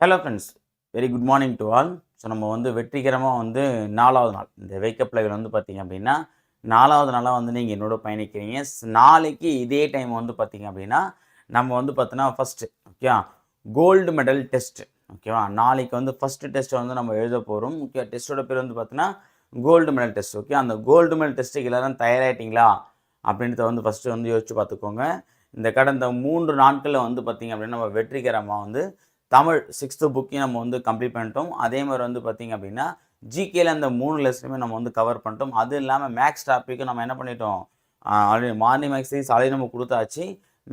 Hello friends very good morning to all so நம்ம வந்து வெற்றிகரமாக வந்து நாலாவது நாள். இந்த வேக்கப் லைவில் வந்து பார்த்தீங்க அப்படின்னா நாலாவது நாளாக வந்து நீங்கள் என்னோட பயணிக்கிறீங்க. ஸ்- நாளைக்கு இதே டைம் வந்து பார்த்தீங்க அப்படின்னா நம்ம வந்து பார்த்தோன்னா first okay gold medal test ஓகேவா நாளைக்கு வந்து ஃபஸ்ட்டு டெஸ்ட்டை வந்து நம்ம எழுத போகிறோம் ஓகே டெஸ்ட்டோட பேர் வந்து பார்த்தீங்கன்னா கோல்டு மெடல் டெஸ்ட் ஓகே அந்த கோல்டு மெடல் டெஸ்ட்டுக்கு எல்லாரும் தயாராகிட்டீங்களா அப்படின்றத வந்து ஃபஸ்ட்டு வந்து யோசிச்சு பார்த்துக்கோங்க இந்த கடந்த மூன்று நாட்களில் வந்து பார்த்தீங்க அப்படின்னா நம்ம வெற்றிகரமாக வந்து தமிழ் சிக்ஸ்த்து புக்கையும் நம்ம வந்து கம்ப்ளீட் பண்ணிட்டோம். அதே மாதிரி வந்து பார்த்திங்க அப்படின்னா ஜிகேல அந்த மூணு லெசனுமே நம்ம வந்து கவர் பண்ணிட்டோம். அது இல்லாமல் மேக்ஸ் டாப்பிக்கும் நம்ம என்ன பண்ணிட்டோம்? ஆல்ரெடி மார்னிங் மேக்ஸ் சாலையும் நம்ம கொடுத்தாச்சு.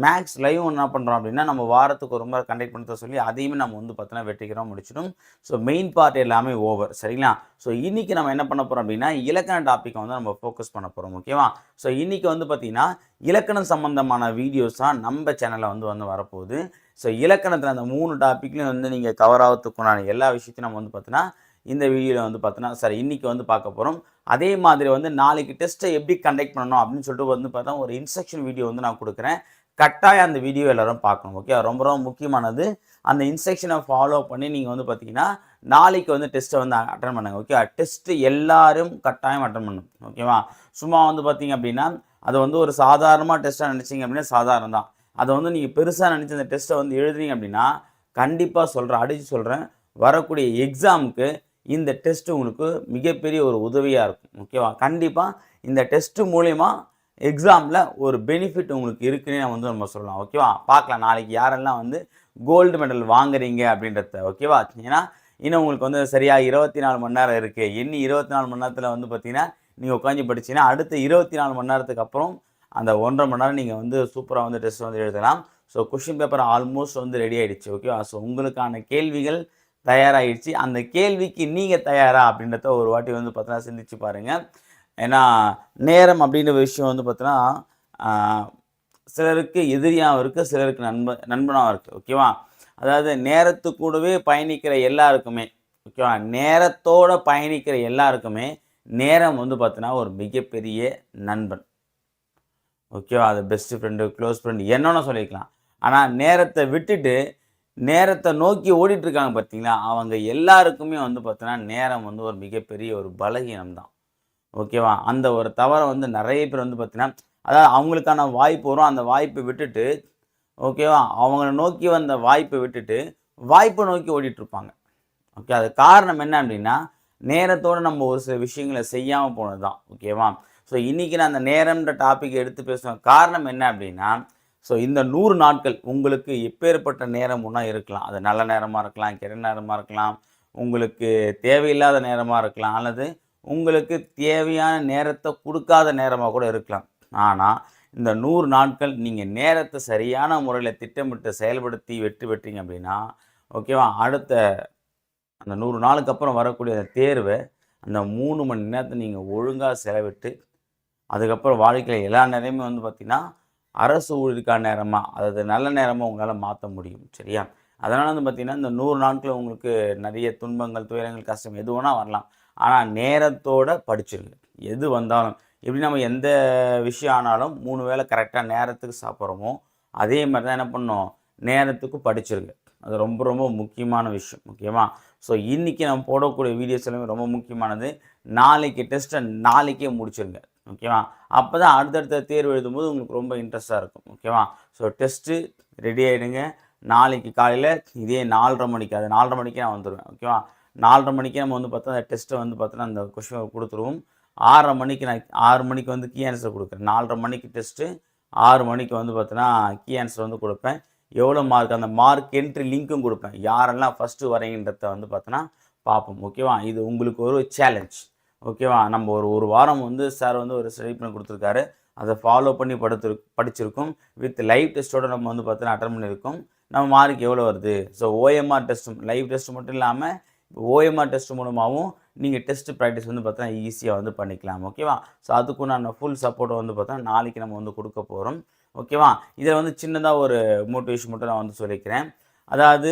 மேக்ஸ் லைவ் என்ன பண்ணுறோம் அப்படின்னா நம்ம வாரத்துக்கு ஒரு முறை கண்டக்ட் பண்ணுறத சொல்லி அதையுமே நம்ம வந்து பார்த்தோன்னா வெற்றிக்கிறோம் முடிச்சிடும். ஸோ மெயின் பார்ட் எல்லாமே ஓவர் சரிங்களா? ஸோ இன்றைக்கி நம்ம என்ன பண்ண போகிறோம் அப்படின்னா இலக்கண டாப்பிக்கை வந்து நம்ம ஃபோக்கஸ் பண்ண போகிறோம் ஓகேவா ஸோ இன்றைக்கி வந்து பார்த்திங்கன்னா இலக்கணம் சம்மந்தமான வீடியோஸ் தான் நம்ம சேனலில் வந்து வந்து வரப்போகுது. ஸோ இலக்கணத்தில் அந்த மூணு டாப்பிக்லையும் வந்து நீங்கள் கவர் ஆகிறதுக்குண்டான எல்லா விஷயத்தையும் நம்ம வந்து பார்த்தோன்னா இந்த வீடியோவில் வந்து பார்த்தோன்னா சரி இன்றைக்கி வந்து பார்க்க போகிறோம் அதே மாதிரி வந்து நாளைக்கு டெஸ்ட்டை எப்படி கண்டக்ட் பண்ணணும் அப்படின்னு சொல்லிட்டு வந்து பார்த்தா ஒரு இன்ஸ்ட்ரக்ஷன் வீடியோ வந்து நான் கொடுக்குறேன். கட்டாயம் அந்த வீடியோ எல்லாரும் பார்க்கணும் ஓகே ரொம்ப ரொம்ப முக்கியமானது அந்த இன்ஸ்ட்ரக்ஷனை ஃபாலோ பண்ணி நீங்கள் வந்து பார்த்தீங்கன்னா நாளைக்கு வந்து டெஸ்ட்டை வந்து அட்டன் பண்ணுங்க ஓகே டெஸ்ட்டு எல்லாரும் கட்டாயம் அட்டன் பண்ணணும் ஓகேவா சும்மா வந்து பார்த்தீங்க அப்படின்னா அதை வந்து ஒரு சாதாரணமாக டெஸ்ட்டாக நினச்சிங்க அப்படின்னா சாதாரணம் தான். அதை வந்து நீங்கள் பெருசாக நினச்சி அந்த டெஸ்ட்டை வந்து எழுதுறீங்க அப்படின்னா கண்டிப்பாக சொல்கிறேன் அடித்து சொல்கிறேன் வரக்கூடிய எக்ஸாமுக்கு இந்த டெஸ்ட்டு உங்களுக்கு மிகப்பெரிய ஒரு உதவியாக இருக்கும் ஓகேவா கண்டிப்பாக இந்த டெஸ்ட்டு மூலயமா எக்ஸாமில் ஒரு பெனிஃபிட் உங்களுக்கு இருக்குன்னு வந்து நம்ம சொல்லலாம் ஓகேவா பார்க்கலாம் நாளைக்கு யாரெல்லாம் வந்து கோல்டு மெடல் வாங்குறீங்க அப்படின்றத ஓகேவா ஏன்னா இன்னும் உங்களுக்கு வந்து சரியாக இருபத்தி நாலு மணி நேரம் இருக்குது இன்னி இருபத்தி நாலு மணி நேரத்தில் வந்து பார்த்தீங்கன்னா நீங்கள் உட்காந்து படிச்சீங்கன்னா அடுத்த இருபத்தி நாலு மணி நேரத்துக்கு அப்புறம் அந்த ஒன்றரை மணி நேரம் நீங்கள் வந்து சூப்பராக வந்து டெஸ்ட் வந்து எழுதலாம். ஸோ கொஷின் பேப்பர் ஆல்மோஸ்ட் வந்து ரெடி ஆகிடுச்சு ஓகேவா ஸோ உங்களுக்கான கேள்விகள் தயாராகிடுச்சு அந்த கேள்விக்கு நீங்கள் தயாரா அப்படின்றத ஒரு வாட்டி வந்து பார்த்தீங்கன்னா சிந்திச்சு பாருங்கள் ஏன்னா நேரம் அப்படின்ற விஷயம் வந்து பார்த்தீங்கன்னா சிலருக்கு எதிரியாகவும் இருக்குது சிலருக்கு நண்ப நண்பனாகவும் இருக்குது ஓகேவா? அதாவது நேரத்து கூடவே பயணிக்கிற எல்லாருக்குமே ஓகேவா? நேரத்தோட பயணிக்கிற எல்லாருக்குமே நேரம் வந்து பார்த்தீங்கன்னா ஒரு மிகப்பெரிய நண்பன். ஓகேவா? அது பெஸ்ட் ஃப்ரெண்டு க்ளோஸ் ஃப்ரெண்டு என்னன்னு சொல்லிக்கலாம். ஆனால் நேரத்தை விட்டுட்டு நேரத்தை நோக்கி ஓடிட்டுருக்காங்க பார்த்தீங்களா? அவங்க எல்லாருக்குமே வந்து பார்த்தீங்கன்னா நேரம் வந்து ஒரு மிகப்பெரிய ஒரு பலகீனம் தான் ஓகேவா? அந்த ஒரு தவறை வந்து நிறைய பேர் வந்து பார்த்தீங்கன்னா அதாவது அவங்களுக்கான வாய்ப்பு வரும். அந்த வாய்ப்பை விட்டுட்டு ஓகேவா? அவங்கள நோக்கி வந்த வாய்ப்பை விட்டுட்டு வாய்ப்பை நோக்கி ஓடிட்டுருப்பாங்க. ஓகே அது காரணம் என்ன அப்படின்னா நேரத்தோடு நம்ம ஒரு சில விஷயங்களை செய்யாமல் போனது தான் ஓகேவா? ஸோ இன்றைக்கி நான் அந்த நேரம்ன்ற டாபிக் எடுத்து பேசுவேன் காரணம் என்ன அப்படின்னா ஸோ இந்த நூறு நாட்கள் உங்களுக்கு எப்பேற்பட்ட நேரம் ஒன்றா இருக்கலாம். அது நல்ல நேரமாக இருக்கலாம் கெட்ட நேரமாக இருக்கலாம். உங்களுக்கு தேவையில்லாத நேரமாக இருக்கலாம். அல்லது உங்களுக்கு தேவையான நேரத்தை கொடுக்காத நேரமாக கூட இருக்கலாம். ஆனால் இந்த நூறு நாட்கள் நீங்கள் நேரத்தை சரியான முறையில் திட்டமிட்டு செயல்படுத்தி வெற்றி பெற்றீங்க அப்படின்னா ஓகேவா? அடுத்த அந்த நூறு நாளுக்கு அப்புறம் வரக்கூடிய அந்த தேர்வை அந்த மூணு மணி நேரத்தை நீங்கள் ஒழுங்காக செலவிட்டு அதுக்கப்புறம் வாழ்க்கையில் எல்லா நேரமும் வந்து பார்த்திங்கன்னா அரசு ஊழியருக்கான நேரமாக அதாவது நல்ல நேரமாக உங்களால் மாற்ற முடியும் சரியா? அதனால் வந்து பார்த்திங்கன்னா இந்த நூறு நாட்களில் உங்களுக்கு நிறைய துன்பங்கள் துயரங்கள் கஷ்டம் எது வேணால் வரலாம். ஆனால் நேரத்தோட படிச்சிருங்க. எது வந்தாலும். எப்படி நம்ம எந்த விஷயம் ஆனாலும் மூணு வேளை கரெக்டாக நேரத்துக்கு சாப்பிட்றோமோ அதே மாதிரி தான் என்ன பண்ணோம் நேரத்துக்கு படிச்சிருங்க. அது ரொம்ப ரொம்ப முக்கியமான விஷயம். ஓகேவா? ஸோ இன்றைக்கி நம்ம போடக்கூடிய வீடியோஸ் எல்லாமே ரொம்ப முக்கியமானது. நாளைக்கு டெஸ்ட்டை நாளைக்கே முடிச்சிருங்க. ஓகேவா? அப்போ தான் அடுத்தடுத்த தேர்வு எழுதும்போது உங்களுக்கு ரொம்ப இன்ட்ரெஸ்ட்டாக இருக்கும். ஓகேவா? ஸோ டெஸ்ட்டு ரெடி ஆகிடுங்க நாளைக்கு காலையில் இதே நாலரை மணிக்கு அது நாலரை மணிக்கே நான் வந்துடுவேன் ஓகேவா நாலரை மணிக்கே நம்ம வந்து பார்த்தா அந்த டெஸ்ட்டை வந்து பார்த்தோன்னா அந்த கொஷின் கொடுத்துருவோம். ஆறரை மணிக்கு நான் ஆறு மணிக்கு வந்து கீ ஆன்சர் கொடுக்குறேன். நாலரை மணிக்கு டெஸ்ட்டு ஆறு மணிக்கு வந்து பார்த்தோன்னா கீ ஆன்சர் வந்து கொடுப்பேன். எவ்வளோ மார்க் அந்த மார்க் என்ட்ரி லிங்க்கும் கொடுப்பேன். யாரெல்லாம் ஃபஸ்ட்டு வரீங்கன்றத வந்து பார்த்தோன்னா பார்ப்போம் ஓகேவா இது உங்களுக்கு ஒரு சேலஞ்ச் ஓகேவா நம்ம ஒரு ஒரு வாரம் வந்து சார் வந்து ஒரு ஸ்டடி பண்ணி கொடுத்துருக்காரு. அதை ஃபாலோ பண்ணி படுத்து படிச்சிருக்கோம். வித் லைவ் டெஸ்ட்டோட நம்ம வந்து பார்த்தோன்னா அட்டன் பண்ணியிருக்கோம். நம்ம மார்க் எவ்வளோ வருது? ஸோ ஓஎம்ஆர் டெஸ்ட்டும் லைவ் டெஸ்ட் மட்டும் இல்லாமல் ஓஎம்ஆர் டெஸ்ட் மூலமாகவும் நீங்கள் டெஸ்ட் ப்ராக்டிஸ் வந்து பார்த்தா ஈஸியாக வந்து பண்ணிக்கலாம். ஓகேவா ஸோ அதுக்கும் நான் ஃபுல் சப்போர்ட்டை வந்து பார்த்தா நாளைக்கு நம்ம வந்து கொடுக்க போகிறோம் ஓகேவா இதில் வந்து சின்னதாக ஒரு மோட்டிவேஷன் மட்டும் நான் வந்து சொல்லிக்கிறேன். அதாவது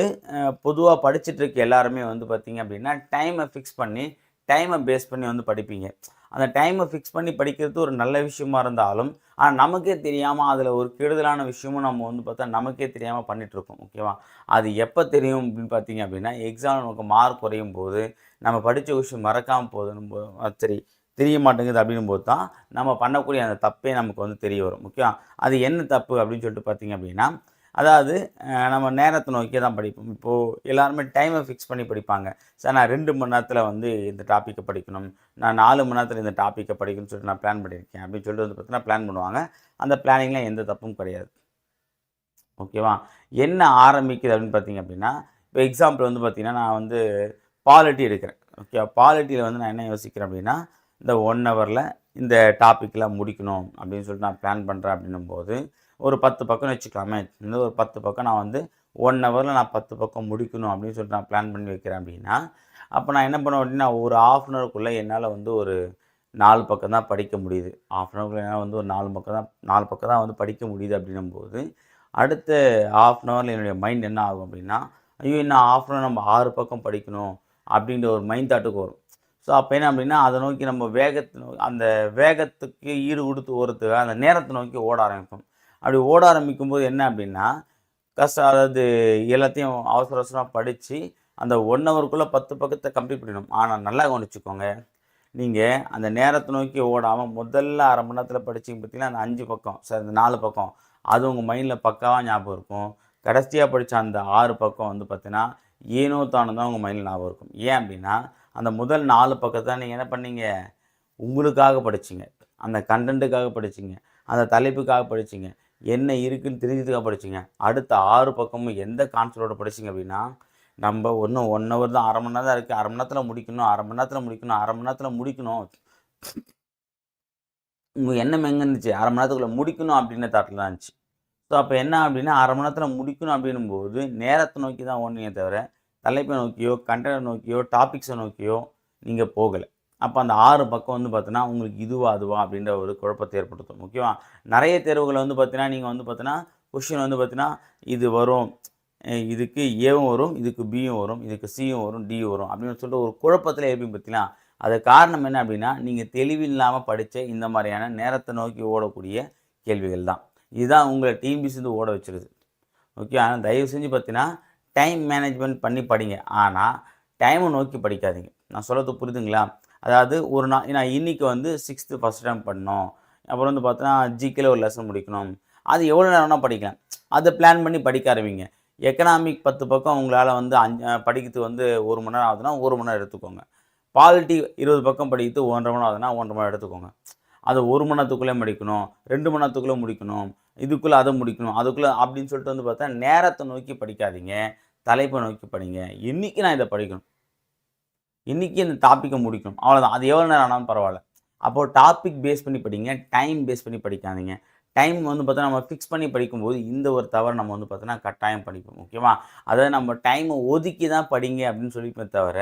பொதுவாக படிச்சுட்டு இருக்க எல்லாருமே வந்து பார்த்தீங்க அப்படின்னா டைமை ஃபிக்ஸ் பண்ணி டைமை பேஸ் பண்ணி வந்து படிப்பீங்க. அந்த டைமை ஃபிக்ஸ் பண்ணி படிக்கிறது ஒரு நல்ல விஷயமா இருந்தாலும் ஆனால் நமக்கே தெரியாமல் அதில் ஒரு கெடுதலான விஷயமும் நம்ம வந்து பார்த்தா நமக்கே தெரியாமல் பண்ணிகிட்ருக்கோம் ஓகேவா? அது எப்போ தெரியும் அப்படின்னு பார்த்தீங்க அப்படின்னா எக்ஸாம் நமக்கு மார்க் குறையும் போது நம்ம படித்த விஷயம் மறக்காமல் போதுன்னு சரி தெரிய மாட்டேங்குது அப்படின்னும் போது தான் நம்ம பண்ணக்கூடிய அந்த தப்பே நமக்கு வந்து தெரிய வரும் ஓகேவா? அது என்ன தப்பு அப்படின்னு சொல்லிட்டு பார்த்தீங்க அப்படின்னா அதாவது நம்ம நேரத்தை நோக்கி தான் படிப்போம். இப்போது எல்லாருமே டைமை ஃபிக்ஸ் பண்ணி படிப்பாங்க. சார் நான் ரெண்டு மணி நேரத்தில் வந்து இந்த டாப்பிக்கை படிக்கணும். நான் நாலு மணி நேரத்தில் இந்த டாப்பிக்கை படிக்கணும்னு சொல்லிட்டு நான் பிளான் பண்ணியிருக்கேன். அப்படின்னு சொல்லிட்டு வந்து பார்த்தீங்கன்னா பிளான் பண்ணுவாங்க. அந்த பிளானிங்கில் எந்த தப்பும் கிடையாது. ஓகேவா? என்ன ஆரம்பிக்குது அப்படின்னு பார்த்தீங்க அப்படின்னா இப்போ எக்ஸாம்பிள் வந்து பார்த்திங்கன்னா நான் வந்து பாலிட்டி எடுக்கிறேன். ஓகே பாலிட்டியில் வந்து நான் என்ன யோசிக்கிறேன் அப்படின்னா இந்த ஒன் ஹவரில் இந்த டாப்பிக்கெலாம் முடிக்கணும் அப்படின்னு சொல்லிட்டு நான் பிளான் பண்ணுறேன் அப்படின்னும் போது ஒரு பத்து பக்கம்னு வச்சுக்கலாமே. இந்த ஒரு பத்து பக்கம் நான் வந்து ஒன் ஹவரில் நான் பத்து பக்கம் முடிக்கணும் அப்படின்னு சொல்லிட்டு நான் பிளான் பண்ணி வைக்கிறேன் அப்படின்னா அப்போ நான் என்ன பண்ணுவேன் அப்படின்னா ஒரு ஆஃப் அன் ஹவருக்குள்ளே என்னால் வந்து ஒரு நாலு பக்கம் தான் படிக்க முடியுது. ஆஃப் அன் ஹவருக்குள்ளே என்னால் வந்து ஒரு நாலு பக்கம் தான் நாலு பக்கம் தான் வந்து படிக்க முடியுது அப்படின்னும் போது அடுத்த ஆஃப் அன் ஹவரில் என்னுடைய மைண்ட் என்ன ஆகும் அப்படின்னா ஐயோ இன்னும் ஆஃப் அன் ஹவர் நம்ம ஆறு பக்கம் படிக்கணும் அப்படின்ற ஒரு மைண்ட் தாட்டுக்கு வரும். ஸோ அப்போ என்ன அப்படின்னா அதை நோக்கி நம்ம வேகத்தை நோக்கி அந்த வேகத்துக்கு ஈடு கொடுத்து ஓடுறதுக்கு அந்த நேரத்தை நோக்கி ஓட ஆரம்பிப்போம். அப்படி ஓட ஆரம்பிக்கும் போது என்ன அப்படின்னா கஷ்டம் அதாவது எல்லாத்தையும் அவசர அவசரமாக படித்து அந்த ஒன் ஹவருக்குள்ளே பத்து பக்கத்தை கம்ப்ளீட் பண்ணிடணும். ஆனால் நல்லா கவனிச்சுக்கோங்க. நீங்கள் அந்த நேரத்தை நோக்கி ஓடாமல் முதல்ல அரை மணி நேரத்தில் படிச்சிங்க பார்த்தீங்கன்னா அந்த அஞ்சு பக்கம் சார் அந்த நாலு பக்கம் அது உங்கள் மைண்டில் பக்காவாக ஞாபகம் இருக்கும். கடைசியாக படித்த அந்த ஆறு பக்கம் வந்து பார்த்தீங்கன்னா ஏனோ தானோ தான் உங்கள் மைண்டில் ஞாபகம் இருக்கும். ஏன் அப்படின்னா அந்த முதல் நாலு பக்கத்தை நீங்கள் என்ன பண்ணீங்க? உங்களுக்காக படிச்சிங்க. அந்த கண்டென்ட்டுக்காக படிச்சிங்க. அந்த தலைப்புக்காக படிச்சிங்க. என்ன இருக்குன்னு தெரிஞ்சதுக்காக படிச்சிங்க அடுத்த ஆறு பக்கமும் எந்த கான்செப்டோட படிச்சீங்க அப்படின்னா நம்ம ஒன்றும் ஒன் ஹவர் தான் அரை மணி நேரம் தான் இருக்குது அரை மணி நேரத்தில் முடிக்கணும் அரை மணி நேரத்தில் முடிக்கணும் அரை மணி நேரத்தில் முடிக்கணும். உங்களுக்கு எண்ணம் எங்கே இருந்துச்சு? அரை மணி நேரத்துக்குள்ளே முடிக்கணும் அப்படின்னு தாட்டில் தான் இருந்துச்சு. ஸோ அப்போ என்ன அப்படின்னா அரை மணி நேரத்தில் முடிக்கணும் அப்படின்னும் போது நேரத்தை நோக்கி தான் ஓடுனீங்க தவிர தலைப்பை நோக்கியோ கண்டனை நோக்கியோ டாபிக்ஸை நோக்கியோ நீங்கள் போகலை. அப்போ அந்த ஆறு பக்கம் வந்து பார்த்தீங்கன்னா உங்களுக்கு இதுவா அதுவா அப்படின்ற ஒரு குழப்பத்தை ஏற்படுத்தும். முக்கியமாக நிறைய தேர்வுகளை வந்து பார்த்தீங்கன்னா நீங்கள் வந்து பார்த்தீங்கன்னா கொஷின் வந்து பார்த்தீங்கன்னா இது வரும் இதுக்கு ஏவும் வரும் இதுக்கு பியும் வரும் இதுக்கு சியும் வரும் டியும் வரும் அப்படின்னு சொல்லிட்டு ஒரு குழப்பத்தில் இருப்பீங்க பார்த்தீங்களா? அது காரணம் என்ன அப்படின்னா நீங்கள் தெளிவில்லாமல் படித்த இந்த மாதிரியான நேரத்தை நோக்கி ஓடக்கூடிய கேள்விகள் தான். இதுதான் உங்களை டீம் பிசிந்து ஓட வச்சிருது. ஓகே ஆனால் தயவு செஞ்சு பார்த்தீங்கன்னா டைம் மேனேஜ்மெண்ட் பண்ணி படிங்க. ஆனால் டைமை நோக்கி படிக்காதீங்க. நான் சொல்கிறது புரியுதுங்களா அதாவது ஒரு நாள் நான் இன்றைக்கி வந்து சிக்ஸ்த்து ஃபஸ்ட் டைம் பண்ணோம். அப்புறம் வந்து பார்த்தோன்னா ஜிகேல ஒரு லெசன் முடிக்கணும். அது எவ்வளோ நேரம் வேணால் படிக்கலாம். அதை பிளான் பண்ணி படிக்க ஆரம்பிங்க. எக்கனாமிக் பத்து பக்கம் உங்களால் வந்து அஞ்சு படிக்கிறதுக்கு வந்து ஒரு மணி நேரம் ஆகுதுன்னா ஒரு மணி நேரம் எடுத்துக்கோங்க. பாலிட்டி இருபது பக்கம் படிக்கிறது ஒன்றரை மணி நேரம் ஆகுதுன்னா ஒன்றரை மணி நேரம் எடுத்துக்கோங்க. அதை ஒரு மணி நேரத்துக்குள்ளே முடிக்கணும். ரெண்டு மணி நேரத்துக்குள்ளே முடிக்கணும். இதுக்குள்ளே அதை முடிக்கணும். அதுக்குள்ளே அப்படின்னு சொல்லிட்டு வந்து பார்த்தா நேரத்தை நோக்கி படிக்காதீங்க. தலைப்பை நோக்கி படிங்க. இன்றைக்கி நான் இதை படிக்கணும். இன்றைக்கி இந்த டாப்பிக்கை முடிக்கணும் அவ்வளோதான் அது எவ்வளோ நேரம் ஆனாலும் பரவாயில்ல. அப்போது டாபிக் பேஸ் பண்ணி படிங்க. டைம் பேஸ் பண்ணி படிக்காதீங்க. டைம் வந்து பார்த்தா நம்ம ஃபிக்ஸ் பண்ணி படிக்கும்போது இந்த ஒரு தவறு நம்ம வந்து பார்த்தோன்னா கட்டாயம் படிப்போம் ஓகேவா அதாவது நம்ம டைமை ஒதுக்கி தான் படிங்க அப்படின்னு சொல்லிப்பே தவிர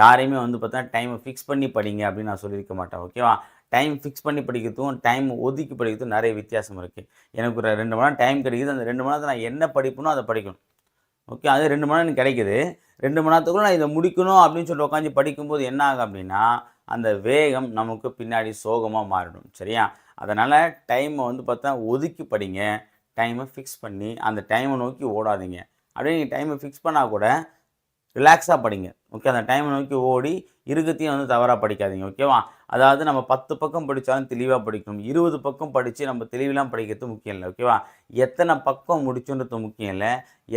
யாரையுமே வந்து பார்த்தா டைமை ஃபிக்ஸ் பண்ணி படிங்க அப்படின்னு நான் சொல்லியிருக்க மாட்டேன். ஓகேவா டைம் ஃபிக்ஸ் பண்ணி படிக்கிறதுக்கும் டைம் ஒதுக்கி படிக்கிறதுக்கும் நிறைய வித்தியாசம் இருக்குது எனக்கு ஒரு ரெண்டு மணி நேரம் டைம் கிடைக்குது. அந்த ரெண்டு மணி நேரத்தில் நான் என்ன படிப்பனோ அதை படிக்கணும். ஓகே அது ரெண்டு மணி நேரம் எனக்கு கிடைக்குது. ரெண்டு மணி நேரத்துக்குள்ள நான் இதை முடிக்கணும் அப்படின்னு சொல்லி உட்காந்து படிக்கும்போது என்ன ஆகும் அப்படின்னா அந்த வேகம் நமக்கு பின்னாடி சோகமாக மாறிடும் சரியா? அதனால் டைமை வந்து பார்த்தா ஒதுக்கி படிங்க டைமை ஃபிக்ஸ் பண்ணி அந்த டைமை நோக்கி ஓடாதீங்க. அப்படியே நீங்கள் டைமை ஃபிக்ஸ் பண்ணால் கூட ரிலாக்ஸாக படிங்க. ஓகே அந்த டைமை நோக்கி ஓடி இருக்கத்தையும் வந்து தவறாக படிக்காதீங்க ஓகேவா அதாவது நம்ம பத்து பக்கம் படித்தாலும் தெளிவாக படிக்கணும். இருபது பக்கம் படித்து நம்ம தெளிவெலாம் படிக்கிறது முக்கியம் இல்லை ஓகேவா எத்தனை பக்கம் முடிச்சுன்றது முக்கியம் இல்லை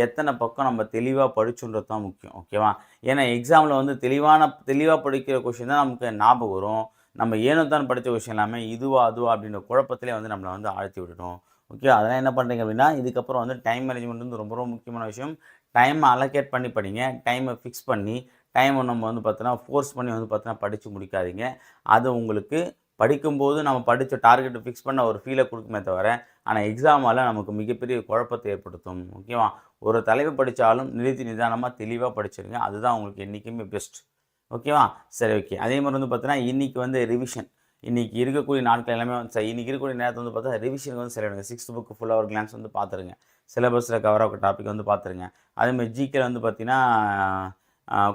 எத்தனை பக்கம் நம்ம தெளிவாக படிச்சுன்றது தான் முக்கியம் ஓகேவா ஏன்னா எக்ஸாமில் வந்து தெளிவான தெளிவாக படிக்கிற கொஷின் தான் நமக்கு ஞாபகம் வரும். நம்ம ஏனோ தான் படித்த கொஷின் எல்லாமே இதுவா அதுவா அப்படின்ற குழப்பத்திலே வந்து நம்மளை வந்து ஆழ்த்தி விட்டுடும் ஓகே அதெல்லாம் என்ன பண்ணுறீங்க அப்படின்னா இதுக்கப்புறம் வந்து டைம் மேனேஜ்மெண்ட் வந்து ரொம்ப ரொம்ப முக்கியமான விஷயம். டைமை அலோகேட் பண்ணி படிங்க. டைமை ஃபிக்ஸ் பண்ணி டைமை நம்ம வந்து பார்த்தோன்னா ஃபோர்ஸ் பண்ணி வந்து பார்த்தோன்னா படித்து முடிக்காதீங்க. அது உங்களுக்கு படிக்கும்போது நம்ம படித்த டார்கெட்டை ஃபிக்ஸ் பண்ண ஒரு ஃபீலை கொடுக்குமே தவிர ஆனால் எக்ஸாமால் நமக்கு மிகப்பெரிய குழப்பத்தை ஏற்படுத்தும். ஓகேவா ஒரு தலைப்பு படித்தாலும் நிறுத்தி நிதானமாக தெளிவாக படிச்சிருங்க. அதுதான் உங்களுக்கு என்றைக்குமே பெஸ்ட் ஓகேவா சரி ஓகே அதே மாதிரி வந்து பார்த்தீங்கன்னா இன்றைக்கி வந்து ரிவிஷன் இன்றைக்கி இருக்கக்கூடிய நாட்கள் எல்லாமே வந்து சரி இன்றைக்கி இருக்கக்கூடிய நேரத்தை வந்து பார்த்தா ரிவிஷனுக்கு வந்து செலவிடுங்க சிக்ஸ்த் புக்கு ஃபுல்லாக ஒரு கிளான்ஸ் வந்து பார்த்துருங்க சிலபஸில் கவர் ஆகிற டாபிக் வந்து பார்த்துருங்க அதேமாதிரி ஜிகேல வந்து பார்த்திங்கன்னா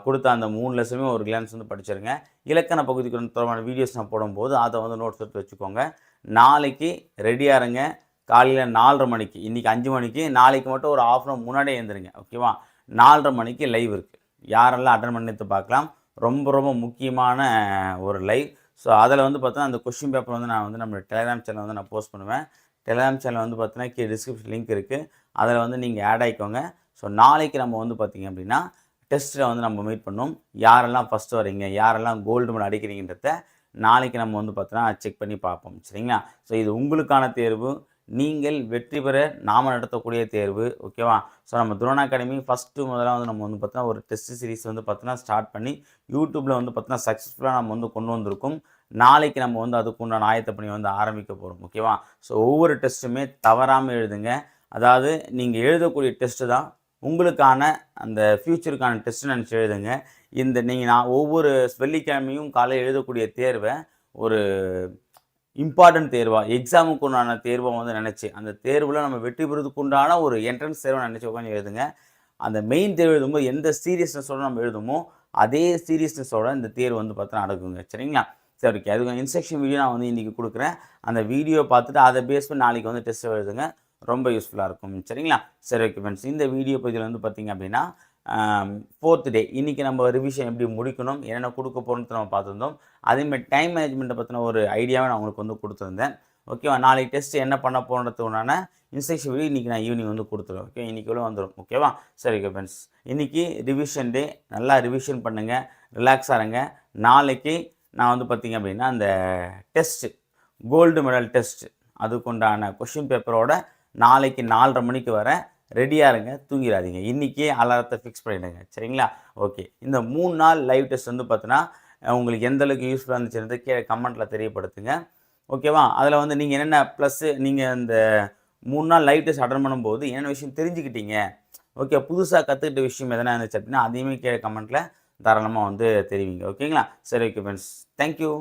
கொடுத்த அந்த மூணு லெசமே ஒரு கிளான்ஸ் வந்து படிச்சிருங்க. இலக்கண பகுதிக்கு தொடர்பான வீடியோஸ் நான் போடும்போது அதை வந்து நோட்ஸ் எடுத்து வச்சுக்கோங்க. நாளைக்கு ரெடியாக இருங்க. காலையில் நாலரை மணிக்கு இன்றைக்கி அஞ்சு மணிக்கு நாளைக்கு மட்டும் ஒரு ஆஃப் அன் முன்னாடியே எழுந்துருங்க ஓகேவா நாலரை மணிக்கு லைவ் இருக்குது யாரெல்லாம் அட்டன் பண்ணி பார்க்கலாம். ரொம்ப ரொம்ப முக்கியமான ஒரு லைவ் ஸோ அதில் வந்து பார்த்தோன்னா அந்த கொஷின் பேப்பர் வந்து நான் வந்து நம்ம டெலிகிராம் சேனல் வந்து நான் போஸ்ட் பண்ணுவேன். டெலிகிராம் சேனல் வந்து பார்த்தீங்கன்னா கீழே டிஸ்கிரிப்ஷன் லிங்க் இருக்குது அதில் வந்து நீங்கள் ஆட் ஆகிக்கோங்க ஸோ நாளைக்கு நம்ம வந்து பார்த்தீங்க அப்படின்னா டெஸ்ட்டில் வந்து நம்ம மீட் பண்ணோம். யாரெல்லாம் ஃபஸ்ட்டு வரீங்க யாரெல்லாம் கோல்டு மெடல் அடிக்கிறீங்கன்றத நாளைக்கு நம்ம வந்து பார்த்தோன்னா செக் பண்ணி பார்ப்போம். சரிங்களா? ஸோ இது உங்களுக்கான தேர்வு. நீங்கள் வெற்றி பெற நாம் நடத்தக்கூடிய தேர்வு. ஓகேவா ஸோ நம்ம துரோன் அகாடமி ஃபஸ்ட்டு முதல்ல வந்து நம்ம வந்து பார்த்தோன்னா ஒரு டெஸ்ட் சீரிஸ் வந்து பார்த்தோன்னா ஸ்டார்ட் பண்ணி யூடியூப்பில் வந்து பார்த்தோன்னா சக்ஸஸ்ஃபுல்லாக நம்ம வந்து கொண்டு வந்திருக்கோம். நாளைக்கு நம்ம வந்து அதுக்கு உண்டான ஆயத்த பணி வந்து ஆரம்பிக்க போகிறோம் ஓகேவா ஸோ ஒவ்வொரு டெஸ்ட்டுமே தவறாமல் எழுதுங்க. அதாவது நீங்கள் எழுதக்கூடிய டெஸ்ட்டு தான் உங்களுக்கான அந்த ஃப்யூச்சருக்கான டெஸ்ட் நினச்சி எழுதுங்க. இந்த நீங்கள் நான் ஒவ்வொரு வெள்ளிக்கிழமையும் காலையில் எழுதக்கூடிய தேர்வை ஒரு இம்பார்ட்டன்ட் தேர்வாக எக்ஸாமுக்கு உண்டான தேர்வை வந்து நினச்சி அந்த தேர்வில் நம்ம வெற்றி பெறுவதுக்கு உண்டான ஒரு என்ட்ரன்ஸ் தேர்வை நினச்சி உட்காந்து எழுதுங்க. அந்த மெயின் தேர்வு எழுதும்போது எந்த சீரியஸ்னஸோட நம்ம எழுதுமோ அதே சீரியஸ்னஸோட இந்த தேர்வு வந்து பார்த்தா நடக்குங்க. சரிங்களா? சரி ஓகே அதுக்கு இன்ஸ்ட்ரக்ஷன் வீடியோ நான் வந்து இன்றைக்கி கொடுக்குறேன். அந்த வீடியோ பார்த்துட்டு அதை பேஸ் பண்ணி நாளைக்கு வந்து டெஸ்ட் எழுதுங்க. ரொம்ப யூஸ்ஃபுல்லாக இருக்கும். சரிங்களா? சரி ஓகே ஃப்ரெண்ட்ஸ் இந்த வீடியோ பகுதியில் வந்து பார்த்தீங்க அப்படின்னா ஃபோர்த் டே இன்றைக்கி நம்ம ரிவிஷன் எப்படி முடிக்கணும் என்னென்ன கொடுக்க போகிறோம்னு நம்ம பார்த்துருந்தோம். அதேமாதிரி டைம் மேனேஜ்மெண்ட்டை பற்றின ஒரு ஐடியாவை நான் உங்களுக்கு வந்து கொடுத்துருந்தேன். ஓகேவா நாளைக்கு டெஸ்ட் என்ன பண்ண போகிறது உண்டான இன்ஸ்ட்ரக்ஷன் வீடியோ இன்றைக்கி நான் ஈவினிங் வந்து கொடுத்துருவேன். ஓகே இன்றைக்குள்ளே வந்துடும் ஓகேவா சரி ஓகே ஃப்ரெண்ட்ஸ் இன்றைக்கி ரிவிஷன் டே நல்லா ரிவிஷன் பண்ணுங்கள் ரிலாக்ஸாக இருங்க. நாளைக்கு நான் வந்து பார்த்தீங்க அப்படின்னா அந்த டெஸ்ட்டு கோல்டு மெடல் டெஸ்ட் அதுக்குண்டான கொஷின் பேப்பரோட நாளைக்கு நாலரை மணிக்கு வர ரெடியாக இருங்க தூங்கிடாதீங்க. இன்றைக்கே அலாரத்தை ஃபிக்ஸ் பண்ணிவிடுங்க சரிங்களா? ஓகே இந்த மூணு நாள் லைவ் டெஸ்ட் வந்து பார்த்தீங்கன்னா உங்களுக்கு எந்த அளவுக்கு யூஸ்ஃபுல்லாக இருந்துச்சுன்றது கீழே கமெண்ட்டில் தெரியப்படுத்துங்க. ஓகேவா அதில் வந்து நீங்கள் என்னென்ன ப்ளஸ்ஸு நீங்கள் இந்த மூணு நாள் லைவ் டெஸ்ட் அட்டன் பண்ணும்போது என்னென்ன விஷயம் தெரிஞ்சுக்கிட்டீங்க? ஓகே புதுசாக கற்றுக்கிட்ட விஷயம் எதனா இருந்துச்சு அப்படின்னா அதையுமே கீழே கமெண்ட்டில் தாராளமாக வந்து தெரிவிங்க. ஓகேங்களா சரி ஓகே ஃப்ரெண்ட்ஸ் தேங்க்யூ